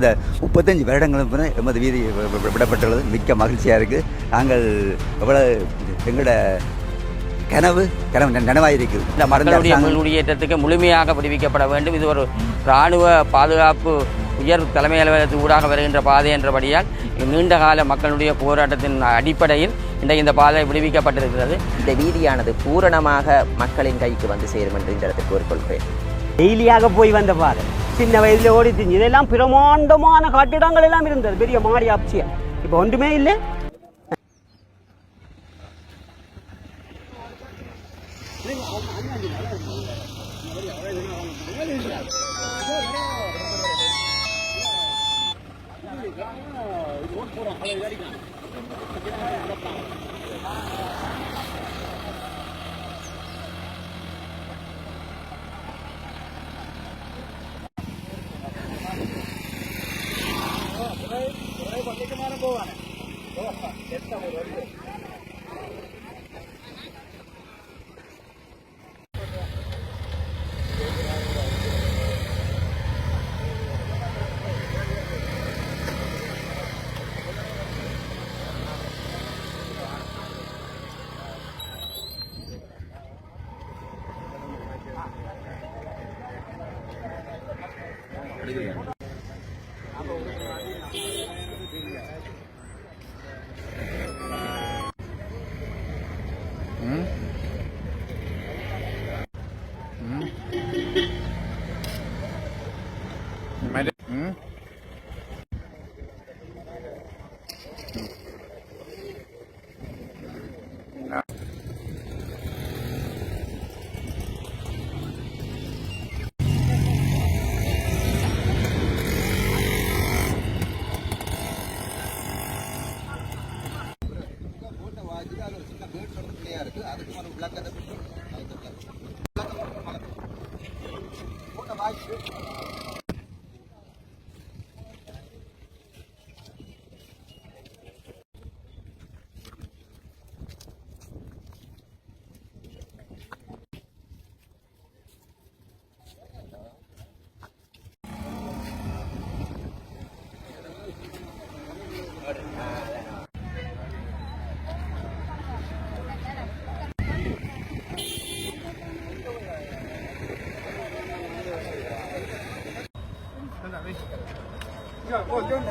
இந்த முப்பத்தஞ்சு வருடங்களும் பிறகு எமது வீதி விடப்பட்டுள்ளது. மிக்க மகிழ்ச்சியாக இருக்குது நாங்கள் எவ்வளோ எங்களோட கனவு கனவு ந- நனவாயிருக்குது இந்த மருந்து மக்களுடைய அரசாங்கம் குடியேற்றத்துக்கு முழுமையாக விடுவிக்கப்பட வேண்டும். இது ஒரு இராணுவ பாதுகாப்பு உயர் தலைமை அலுவலகத்துக்கு ஊடாக வருகின்ற பாதை என்றபடியால் நீண்ட கால மக்களுடைய போராட்டத்தின் அடிப்படையில் இன்றைக்கு இந்த பாதை விடுவிக்கப்பட்டிருக்கிறது. இந்த வீதியானது பூரணமாக மக்களின் கைக்கு வந்து சேரும் என்று இந்த இடத்தில் கூறிக்கொள்கிறேன். டெய்லியாக போய் வந்த பாதை. சின்ன வயதில் ஓடி திஞ்சு இதெல்லாம் பிரமாண்டமான கட்டிடங்கள் எல்லாம் இருந்தது. பெரிய மாடி ஆப்சியா இப்போ ஒன்றுமே இல்லை. familia.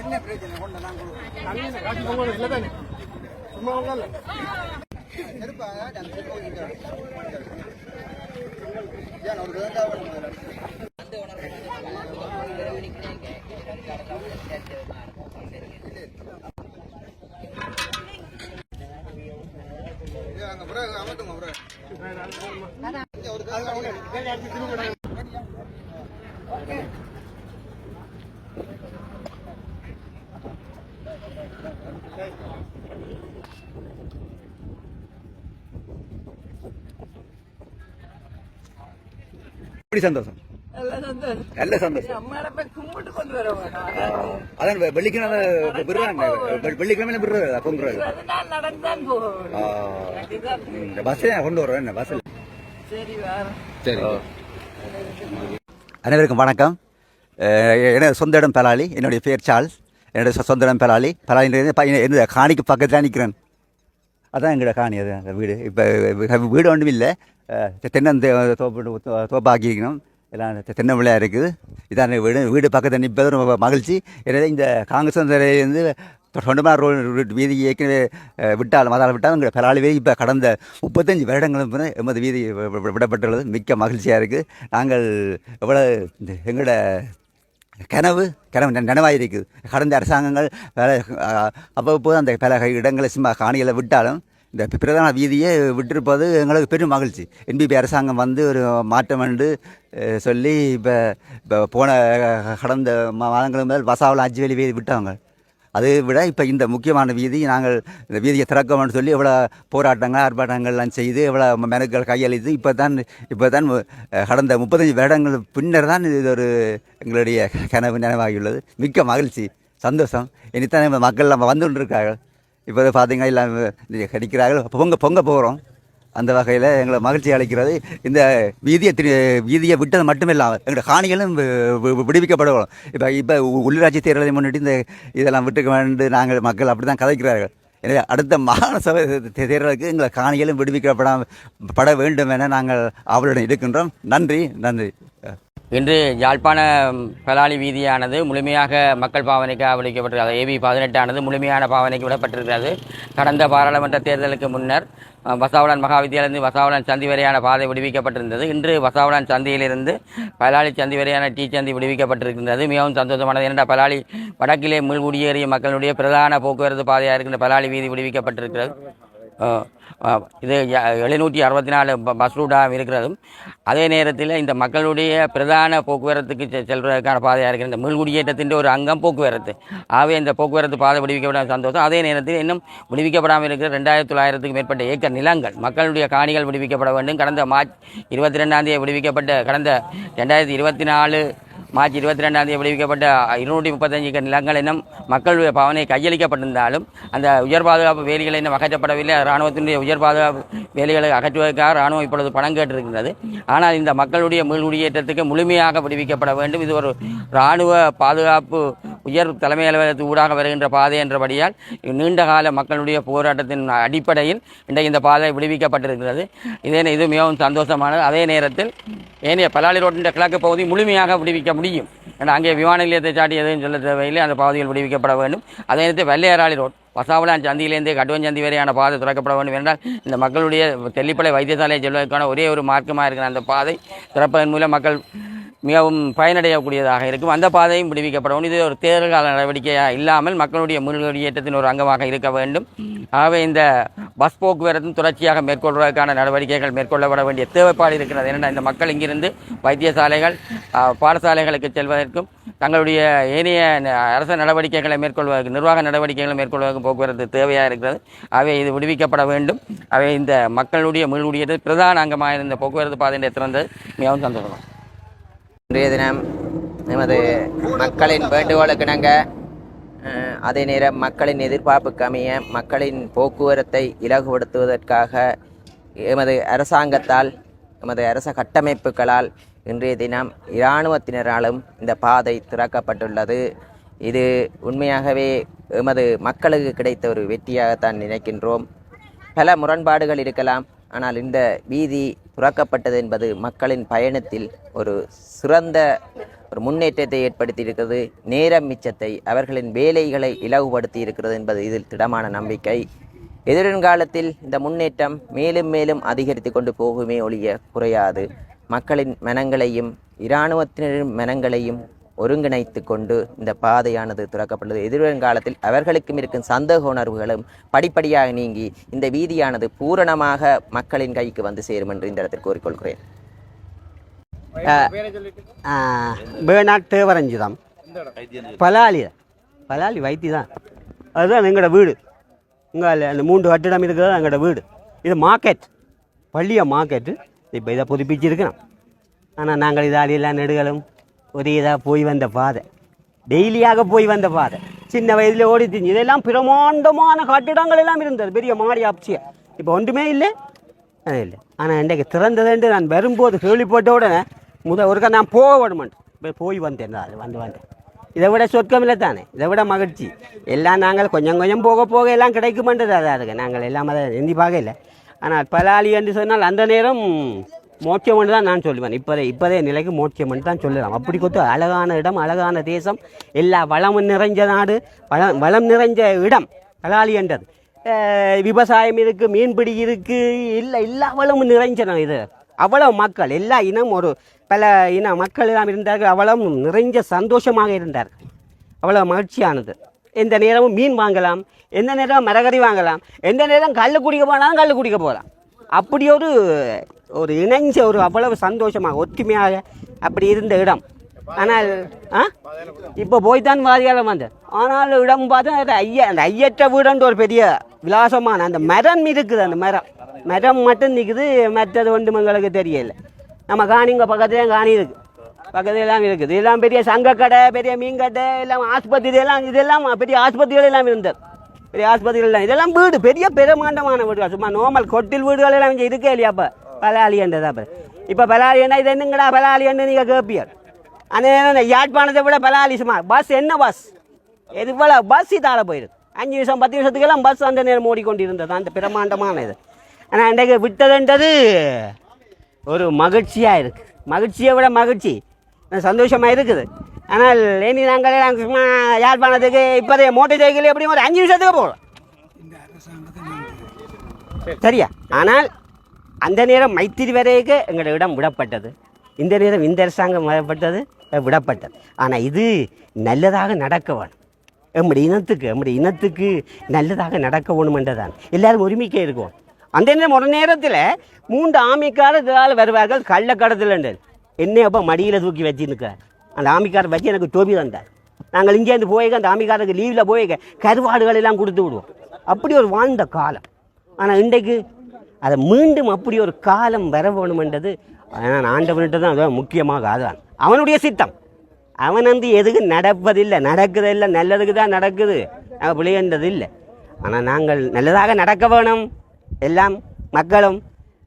என்ன பிரச்சனை கொண்டு நாங்கள் இல்லை தானே சும்மா இல்லை இருப்பா நான் ஒரு விதத்தாக எப்படி சந்தோஷம்? நல்ல சந்தோஷம். அதான் வெள்ளிக்கிழமை விடுறாங்க. கொண்டு வரோம் என்ன பஸ்ஸில் சரி அனைவருக்கும் வணக்கம். எனது சொந்த இடம் பலாலி என்னுடைய பேர் சார்ல்ஸ். என்னுடைய சொந்த இடம் பலாலி. பலாலின்றது பையன் என்ன காணிக்கு பக்கத்தில் நிற்கிறேன் அதான் எங்களோட காணி அது வீடு. இப்போ வீடு ஒன்றும் இல்லை. தென்னந்த தோப்பு தோப்பாக்கிக்கணும் தோப்பாக்கியிருக்கணும் எல்லாம் தெ- தென்னை இருக்குது. இதான் வீடு வீடு பக்கத்தில் நிற்பது ரொம்ப மகிழ்ச்சி. எனவே இந்த காங்கிரஸ் வந்து தொண்டமார் ரோடு வீதி ஏற்கனவே விட்டாலும் அதால் விட்டாலும் எங்கள் பலாளி வீதி இப்போ கடந்த முப்பத்தஞ்சு வருடங்களும் எமது வீதி வி- விடப்பட்டுள்ளது. மிக்க மகிழ்ச்சியாக இருக்குது நாங்கள் எவ்வளோ இந்த எங்களோட கனவு கனவு நினைவாக இருக்குது. கடந்த அரசாங்கங்கள் வேலை அவ்வப்போது அந்த பல இடங்களை சும்மா காணிகளை விட்டாலும் இந்த பிரதான வீதியை விட்டிருப்பது எங்களுக்கு பெரும் மகிழ்ச்சி. என்பிபி அரசாங்கம் வந்து ஒரு மாற்றம் என்று சொல்லி இப்போ இப்போ போன கடந்த மா- மாதங்களுக்கு முதல் வசாவில் அஞ்சு வேலி வீதி விட்டாங்க அதை விட இப்போ இந்த முக்கியமான வீதி நாங்கள் இந்த வீதியை திறக்கணும்னு சொல்லி எவ்வளோ போராட்டங்கள் ஆர்ப்பாட்டங்கள்லாம் செய்து எவ்வளோ மெனுக்கள் கையளித்து இப்போ தான் இப்போ தான் கடந்த முப்பத்தஞ்சு வருடங்கள் பின்னர் தான் இது ஒரு எங்களுடைய கனவு நினைவாகியுள்ளது. மிக்க மகிழ்ச்சி சந்தோஷம். இனித்தான் மக்கள் நம்ம வந்து கொண்டிருக்கார்கள் இப்போ பார்த்தீங்கன்னா எல்லாம் கடிக்கிறார்கள் பொங்க பொங்க போகிறோம் அந்த வகையில் எங்களை மகிழ்ச்சி அளிக்கிறது. இந்த வீதியை திரு வீதியை விட்டது மட்டும் இல்லாமல் எங்களோட காணிகளும் வி- விடுவிக்கப்படணும் இப்போ இப்போ உள்ளாட்சி தேர்தலை முன்னிட்டு இந்த இதெல்லாம் விட்டுக்க வேண்டும் நாங்கள் மக்கள் அப்படி தான் கதைக்கிறார்கள். எனவே அடுத்த மாகாண சபை தே- தேர்தலுக்கு எங்களை காணிகளும் விடுவிக்கப்பட பட வேண்டும் என நாங்கள் அவளுடன் இருக்கின்றோம். நன்றி நன்றி. இன்று யாழ்ப்பாண பலாலி வீதியானது முழுமையாக மக்கள் பாவனைக்கு விடுவிக்கப்பட்டிருக்கிறது ஏபி பதினெட்டானது முழுமையான பாவனைக்கு விடப்பட்டிருக்கிறது. கடந்த பாராளுமன்ற தேர்தலுக்கு முன்னர் வசாவளன் மகாவித்தியாலயிலிருந்து வசாவளன் சந்தி வரையான பாதை விடுவிக்கப்பட்டிருந்தது. இன்று வசாவளன் சந்தியிலிருந்து பலாலி சந்தி வரையான டீ சந்தி விடுவிக்கப்பட்டிருக்கின்றது. மிகவும் சந்தோஷமானது ஏனென்றால் பலாலி வடக்கிலே மீள்குடியேறிய மக்களுடைய பிரதான போக்குவரத்து பாதையாக இருக்கின்ற பலாலி வீதி விடுவிக்கப்பட்டிருக்கிறது. இது எழுநூற்றி அறுபத்தி நாலு பஸ் ரூட்டாக இருக்கிறதும் அதே நேரத்தில் இந்த மக்களுடைய பிரதான போக்குவரத்துக்கு செ- செல்வதற்கான பாதையாக இருக்கிற இந்த மீள்குடியேற்றத்தின் ஒரு அங்கம் போக்குவரத்து. ஆகவே இந்த போக்குவரத்து பாதை விடுவிக்கப்பட சந்தோஷம். அதே நேரத்தில் இன்னும் விடுவிக்கப்படாமல் இருக்கிற ரெண்டாயிரத்தி தொள்ளாயிரத்துக்கு மேற்பட்ட ஏக்கர் நிலங்கள் மக்களுடைய காணிகள் விடுவிக்கப்பட வேண்டும். கடந்த மார்ச் இருபத்தி ரெண்டாம் தேதி விடுவிக்கப்பட்ட கடந்த ரெண்டாயிரத்தி இருபத்தி நாலு மார்ச் இருபத்தி ரெண்டாம் தேதி விடுவிக்கப்பட்ட இருநூற்றி முப்பத்தஞ்சு ஏக்கர் நிலங்கள் இன்னும் மக்களுடைய பவனை கையளிக்கப்பட்டிருந்தாலும் அந்த உயர் பாதுகாப்பு வேலிகள் இன்னும் அகற்றப்படவில்லை. இராணுவத்தினுடைய உயர் பாதுகாப்பு வேலிகளை அகற்றுவதற்காக இராணுவம் இப்பொழுது பணம் கேட்டிருக்கிறது. ஆனால் இந்த மக்களுடைய மீள்குடியேற்றத்துக்கு முழுமையாக விடுவிக்கப்பட வேண்டும். இது ஒரு இராணுவ பாதுகாப்பு உயர் தலைமை அலுவலகத்து ஊடாக வருகின்ற பாதை என்றபடியால் நீண்ட கால மக்களுடைய போராட்டத்தின் அடிப்படையில் இன்றைக்கு இந்த பாதை விடுவிக்கப்பட்டிருக்கிறது. இதே இது மிகவும் சந்தோஷமானது. அதே நேரத்தில் ஏனைய பலாலி ரோட்டின் கிழக்கு பகுதி முழுமையாக விடுவிக்க முடியும். ஏன்னா அங்கே விமான நிலையத்தை சாட்டி எதுவும் சொல்ல தேவையில்லை. அந்த பகுதிகள் விடுவிக்கப்பட வேண்டும். அதே நேரத்தில் வெள்ளையராளி ரோட் வசாவளான் சந்தியிலேருந்து கடுவன் சந்தி வரையான பாதை திறக்கப்பட வேண்டும் என்றால் இந்த மக்களுடைய தெல்லிப்பளை வைத்தியசாலையை செல்வதற்கான ஒரே ஒரு மார்க்கமாக இருக்கிற அந்த பாதை திறப்பதன் மூலம் மக்கள் மிகவும் பயனடையக்கூடியதாக இருக்கும். அந்த பாதையும் விடுவிக்கப்படும். இது ஒரு தேர்தல் கால நடவடிக்கையாக இல்லாமல் மக்களுடைய முன்குடியேற்றத்தின் ஒரு அங்கமாக இருக்க வேண்டும். ஆகவே இந்த பஸ் போக்குவரத்தும் தொடர்ச்சியாக மேற்கொள்வதற்கான நடவடிக்கைகள் மேற்கொள்ளப்பட வேண்டிய தேவைப்பாடு இருக்கிறது. ஏனென்றால் இந்த மக்கள் இங்கிருந்து வைத்தியசாலைகள் பாடசாலைகளுக்கு செல்வதற்கும் தங்களுடைய ஏனைய அரசு நடவடிக்கைகளை மேற்கொள்வதற்கு நிர்வாக நடவடிக்கைகளை மேற்கொள்வதற்கு போக்குவரத்து தேவையாக இருக்கிறது. அவை இது விடுவிக்கப்பட வேண்டும். அவை இந்த மக்களுடைய மீள்குடியேற்ற பிரதான அங்கமாக இருந்த போக்குவரத்து பாதையை திறந்தது. மிகவும் சந்தோஷம். இன்றைய தினம் எமது மக்களின் வேண்டுகோளுக்கு இணங்க அதே நேரம் மக்களின் எதிர்பார்ப்புக்கு அமைய மக்களின் போக்குவரத்தை இலகுபடுத்துவதற்காக எமது அரசாங்கத்தால் எமது அரச கட்டமைப்புகளால் இன்றைய தினம் இராணுவத்தினராலும் இந்த பாதை திறக்கப்பட்டுள்ளது. இது உண்மையாகவே எமது மக்களுக்கு கிடைத்த ஒரு வெற்றியாகத்தான் நினைக்கின்றோம். பல முரண்பாடுகள் இருக்கலாம் ஆனால் இந்த வீதி துறக்கப்பட்டது என்பது மக்களின் பயணத்தில் ஒரு சிறந்த ஒரு முன்னேற்றத்தை ஏற்படுத்தி இருக்கிறது நேரம் மிச்சத்தை அவர்களின் வேலைகளை இலகுபடுத்தி இருக்கிறது என்பது இதில் திடமான நம்பிக்கை. எதிர்காலத்தில் இந்த முன்னேற்றம் மேலும் மேலும் அதிகரித்து கொண்டு போகுமே ஒழிய குறையாது. மக்களின் மனங்களையும் இராணுவத்தினரின் மனங்களையும் ஒருங்கிணைத்து கொண்டு இந்த பாதையானது திறக்கப்பட்டது. எதிர்காலத்தில் அவர்களுக்கும் இருக்கும் சந்தேக உணர்வுகளும் படிப்படியாக நீங்கி இந்த வீதியானது பூரணமாக மக்களின் கைக்கு வந்து சேரும் என்று இந்த இடத்தில் கூறிக்கொள்கிறேன். பேனாட் தேவரஞ்சிதம். பலாலி. பலாலி வைத்தி தான் அதுதான் எங்களோட வீடு. இங்கே அந்த மூன்று கட்டிடம் இருக்கிறது எங்களோட வீடு. இது மார்க்கெட். பள்ளிய மார்க்கெட்டு. இப்போ இதை புதுப்பிச்சிருக்கிறோம். ஆனால் நாங்கள் இதாலியெல்லாம் நெடுகளும் ஒரே இதாக போய் வந்த பாதை. டெய்லியாக போய் வந்த பாதை. சின்ன வயதில் ஓடி திரிஞ்சு. இதெல்லாம் பிரமாண்டமான கட்டிடங்கள் எல்லாம் இருந்தது. பெரிய மாடி ஆப்சியா. இப்போ ஒன்றுமே இல்லை. அது இல்லை. ஆனால் இன்றைக்கு திறந்ததுண்டு நான் வரும்போது கேள்விப்பட்ட உடனே முத ஒருக்கா நான் போக விடமாட்டேன் இப்போ போய் வந்தேன். அது வந்து வந்தேன். இதை விட சொர்க்கம் இல்லை தானே? இதை விட மகிழ்ச்சி. எல்லாம் நாங்கள் கொஞ்சம் கொஞ்சம் போக போக எல்லாம் கிடைக்குமென்றது அதாக இருக்கு நாங்கள் எல்லாம் அதை எந்தி பார்க்க இல்லை ஆனால் பலாளி என்று சொன்னால் அந்த நேரம் மோட்சம் தான் நான் சொல்லுவேன். இப்போதே இப்போதே நிலைக்கு மோட்சம் என்று தான் சொல்லலாம். அப்படி கொத்து அழகான இடம் அழகான தேசம் எல்லா வளமும் நிறைஞ்ச நாடு வளம் வளம் நிறைஞ்ச இடம். பலாலி என்றது. விவசாயம் இருக்குது மீன்பிடி இருக்குது இல்லை எல்லா வளமும் நிறைஞ்சனம் இது. அவ்வளவு மக்கள் எல்லா இனம் ஒரு பல இன மக்கள் எல்லாம் இருந்தார்கள். அவ்வளவு நிறைஞ்ச சந்தோஷமாக இருந்தார் அவ்வளோ மகிழ்ச்சியானது. எந்த நேரமும் மீன் வாங்கலாம் எந்த நேரம் மரகறி வாங்கலாம் எந்த நேரம் கல் குடிக்க போனாலும் கல் குடிக்க போகலாம். அப்படி ஒரு ஒரு இணைஞ்ச ஒரு அவ்வளவு சந்தோஷமாக ஒற்றுமையாக அப்படி இருந்த இடம். ஆனால் ஆ? இப்போ போய்த்தான் வாதிகாலம் வந்தேன் ஆனால் இடம் பார்த்தா அது ஐயா அந்த ஐயற்ற வீடுன்ற ஒரு பெரிய விலாசமான அந்த மரம் இருக்குது அந்த மரம். மரம் மட்டும் நிற்குது மற்றது ஒன்று மங்களுக்கு தெரியல. நம்ம காணிங்க பக்கத்துலேயும் காணி இருக்கு. பக்கத்துல எல்லாம் இருக்குது. இதெல்லாம் பெரிய சங்கக்கடை பெரிய மீன் கடை எல்லாம் ஆஸ்பத்திரி எல்லாம் இதெல்லாம் பெரிய ஆஸ்பத்திரிகள் எல்லாம் இருந்தது. பெரிய ஆஸ்பத்திரிகள் இதெல்லாம் வீடு பெரிய பிரமாண்டமான வீடுகள். சும்மா நார்மல் கொட்டில் வீடுகள் எல்லாம் இங்கே இருக்கே இல்லையா அப்போ? பலாலின்றது அப்புறம் இப்போ பலாலியன்னா இது என்னங்கடா பலாலியன்னு நீங்கள் கேட்பியர் அந்த யாழ்ப்பாணத்தை விட பலாலி சும்மா. பஸ் என்ன பஸ் இது போல பஸ் இதால போயிடுது. அஞ்சு நிமிஷம் பத்து நிமிஷத்துக்கெல்லாம் பஸ் அந்த நேரம் ஓடிக்கொண்டிருந்தது. அந்த பிரமாண்டமான இது. ஆனால் இன்றைக்கு விட்டதுன்றது ஒரு மகிழ்ச்சியாக இருக்குது மகிழ்ச்சியை விட மகிழ்ச்சி. சந்தோஷமாக இருக்குது. ஆனால் லேனி நாங்களே நாங்கள் சும்மா யாழ்ப்பாணத்துக்கு இப்போதைய மோட்டர் சைக்கிள் எப்படி ஒரு அஞ்சு நிமிஷத்துக்கு போகலாம். சரியா? ஆனால் அந்த நேரம் மைத்திரி வரைக்கு எங்களோட இடம் விடப்பட்டது. இந்த நேரம் இந்த அரசாங்கம் வரப்பட்டது விடப்பட்டது. ஆனால் இது நல்லதாக நடக்க வேணும். எம்முடைய இனத்துக்கு எம்முடைய இனத்துக்கு நல்லதாக நடக்க வேணுமென்றதான் எல்லாரும் ஒருமிக்க இருக்கும். அந்த நேரம் ஒரு நேரத்தில் மூன்று ஆமிக்காரர்களால் வருவார்கள் கள்ளக்கடத்தில் என்னை அப்போ மடியில் தூக்கி வச்சுருக்கார் அந்த ஆமிக்காரர் வச்சு எனக்கு டோபி தந்தார். நாங்கள் இங்கேருந்து போய் அந்த ஆமிக்காரருக்கு லீவில் போய் கருவாடுகள் எல்லாம் கொடுத்து விடுவோம். அப்படி ஒரு வாழ்ந்த காலம். ஆனால் இன்றைக்கு அதை மீண்டும் அப்படி ஒரு காலம் வர வேணுமென்றது ஆனால் ஆண்டவன்கிட்ட தான் அதான் முக்கியமாக அதுதான் அவனுடைய சித்தம். அவன் வந்து எதுக்கு நடப்பதில்லை நடக்குதில்லை நல்லதுக்கு தான் நடக்குது நாங்கள் இல்லை ஆனால் நாங்கள் நல்லதாக நடக்க வேணும் எல்லாம் மக்களும்.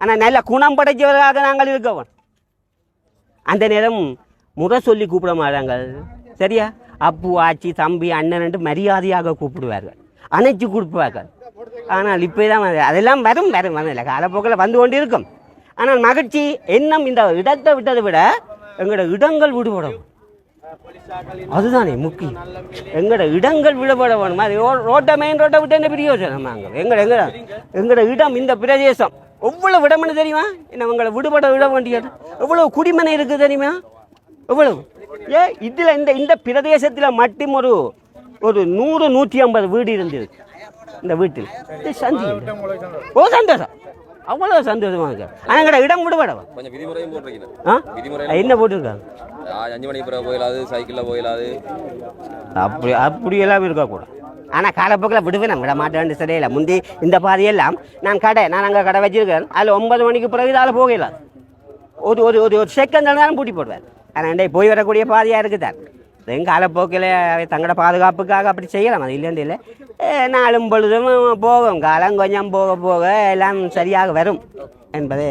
ஆனால் நல்ல குணம் படைத்தவர்களாக நாங்கள் இருக்க அந்த நேரம் முறை சொல்லி கூப்பிட மாட்டாங்கள் சரியா? அப்பு ஆச்சி தம்பி அண்ணன் மரியாதையாக கூப்பிடுவார்கள். அணைச்சி கொடுப்பார்கள். ஆனால் இப்போ தான் அதெல்லாம் வரும் வரும் வரல காலப்போக்கில் வந்து கொண்டு இருக்கும் ஆனால் மகிழ்ச்சி எண்ணம் இந்த இடத்தை விட்டதை விட எங்களோட இடங்கள் விடுபடும். அதுதானே முக்கியம். எங்களோட இடங்கள் விடுபட வேணும்? அது ரோ- ரோட்டை மெயின் ரோட்டை விட்டு என்ன பிரியோசனம் நாங்கள் எங்களோட எங்களோட எங்களோட இடம் இந்த பிரதேசம். எவ்வளவு விடம்னு தெரியுமா? என்ன உங்களை விடுபட விட வேண்டியது? எவ்வளவு குடிமனை இருக்குது தெரியுமா? எவ்வளவு? ஏ இதில் இந்த இந்த பிரதேசத்தில் மட்டும் ஒரு ஒரு நூறு நூற்றி ஐம்பது வீடு இருந்திருக்கு. இந்த வீட்டில். இது சந்தி. ஓ சந்தோஷம். அவ்வளோ சந்தோஷமா இருக்கு? ஆனால் எங்களோட இடம் விடுபடவா கொஞ்சம் விதிமுறையும் போட்டிருக்கீங்க. ஆ? விதிமுறை என்ன போட்டிருக்காங்க. அஞ்சு மணிக்கு பிறகு போயிடாது சைக்கிளில் போயிடாது அப்படி அப்படியெல்லாம் இருக்கக்கூடாது ஆனால் காலப்போக்கில் விடுவேன் விட மாட்டேன்னு சரியில்லை. முந்தி இந்த பாதையெல்லாம் நான் கடை நான் அங்கே கடை வச்சிருக்கேன். அதில் ஒன்பது மணிக்கு பிறகு இதால் போகலாம் ஒரு ஒரு ஒரு செகண்ட் இருந்தாலும் பூட்டி போடுவார் ஆனால் போய் வரக்கூடிய பாதையாக இருக்குதான் எங்கள் காலப்போக்கில் அவை தங்களோட பாதுகாப்புக்காக அப்படி செய்யலாம் அது இல்லைன்னு இல்லை நாளும் பொழுதும் போகும் காலம் கொஞ்சம் போக போக எல்லாம் சரியாக வரும் என்பதே